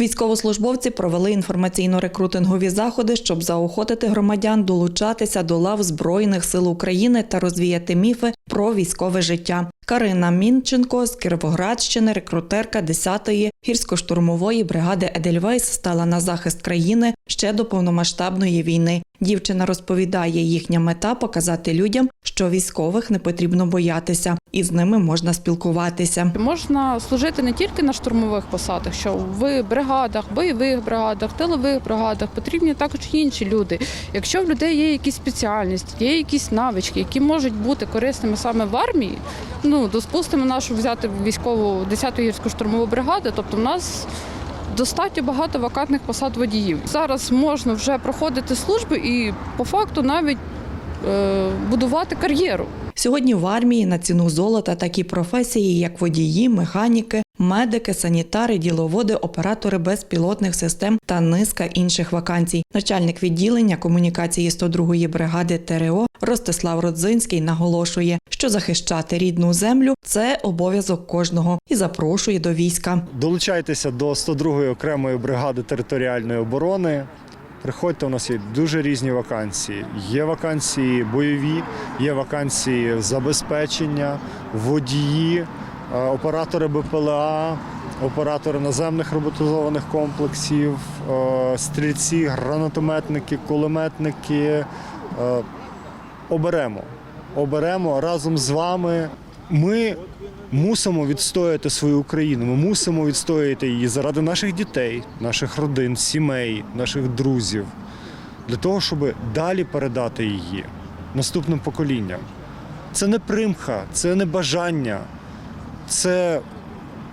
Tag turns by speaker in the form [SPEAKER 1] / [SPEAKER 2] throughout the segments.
[SPEAKER 1] Військовослужбовці провели інформаційно-рекрутингові заходи, щоб заохотити громадян долучатися до лав Збройних сил України та розвіяти міфи про військове життя. Карина Мінченко з Кіровоградщини, рекрутерка 10-ї гірсько-штурмової бригади Едельвейс, стала на захист країни ще до повномасштабної війни. Дівчина розповідає, їхня мета показати людям, що військових не потрібно боятися, і з ними можна спілкуватися.
[SPEAKER 2] Можна служити не тільки на штурмових посадах, що в бригадах, бойових бригадах, тилових бригадах потрібні також інші люди. Якщо в людей є якісь спеціальності, є якісь навички, які можуть бути корисними саме в армії, ну допустимо нашу взяти військову 10-ту гірську штурмову бригаду, тобто в нас. Достатньо багато вакантних посад водіїв. Зараз можна вже проходити службу і по факту навіть е, будувати кар'єру.
[SPEAKER 1] Сьогодні в армії на ціну золота такі професії, як водії, механіки, медики, санітари, діловоди, оператори безпілотних систем та низка інших вакансій. Начальник відділення комунікації 102-ї бригади ТРО Ростислав Родзинський наголошує, що захищати рідну землю це обов'язок кожного і запрошує до війська.
[SPEAKER 3] Долучайтеся до 102-ї окремої бригади територіальної оборони. Приходьте, у нас є дуже різні вакансії. Є вакансії бойові, є вакансії забезпечення, водії, оператори БПЛА, оператори наземних роботизованих комплексів, е, стрільці, гранатометники, кулеметники. Е, Оберемо. Оберемо разом з вами. Ми мусимо відстояти свою Україну. Ми мусимо відстояти її заради наших дітей, наших родин, сімей, наших друзів, для того, щоб далі передати її наступним поколінням. Це не примха, це не бажання, це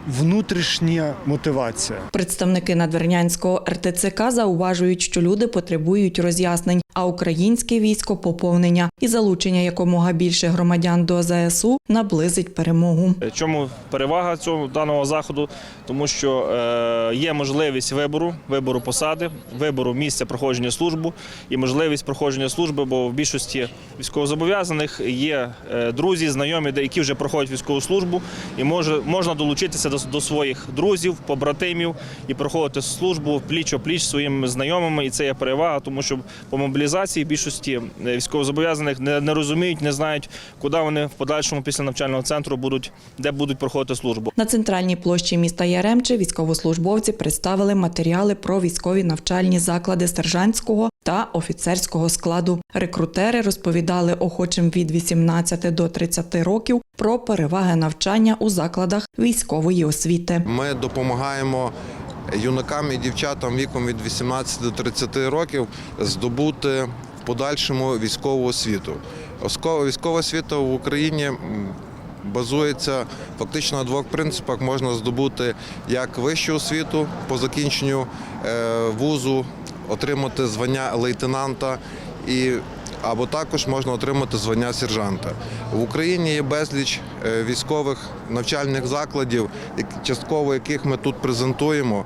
[SPEAKER 3] внутрішня мотивація.
[SPEAKER 1] Представники надвірнянського РТЦК зауважують, що люди потребують роз'яснень, а українське військо поповнення і залучення якомога більше громадян до ЗСУ наблизить перемогу.
[SPEAKER 4] Чому перевага цього даного заходу? Тому що е, є можливість вибору, вибору посади, вибору місця проходження служби і можливість проходження служби, бо в більшості військовозобов'язаних є е, друзі, знайомі, які вже проходять військову службу, і може можна долучитися до, до своїх друзів, побратимів і проходити службу пліч опліч зі своїми знайомими. І це є перевага, тому що по мобілізації більшості е, військовозобов'язаних не, не розуміють, не знають, куди вони в подальшому після навчального центру будуть, де будуть проходити службу.
[SPEAKER 1] На центральній площі міста Яремче військовослужбовці представили матеріали про військові навчальні заклади сержантського та офіцерського складу. Рекрутери розповідали охочим від 18 до 30 років про переваги навчання у закладах військової освіти.
[SPEAKER 5] Ми допомагаємо юнакам і дівчатам віком від 18 до 30 років здобути в подальшому військову освіту. Військова освіта в Україні базується фактично на двох принципах. Можна здобути як вищу освіту по закінченню е, вузу, отримати звання лейтенанта і або також можна отримати звання сержанта. В Україні є безліч е, військових навчальних закладів, частково яких ми тут презентуємо.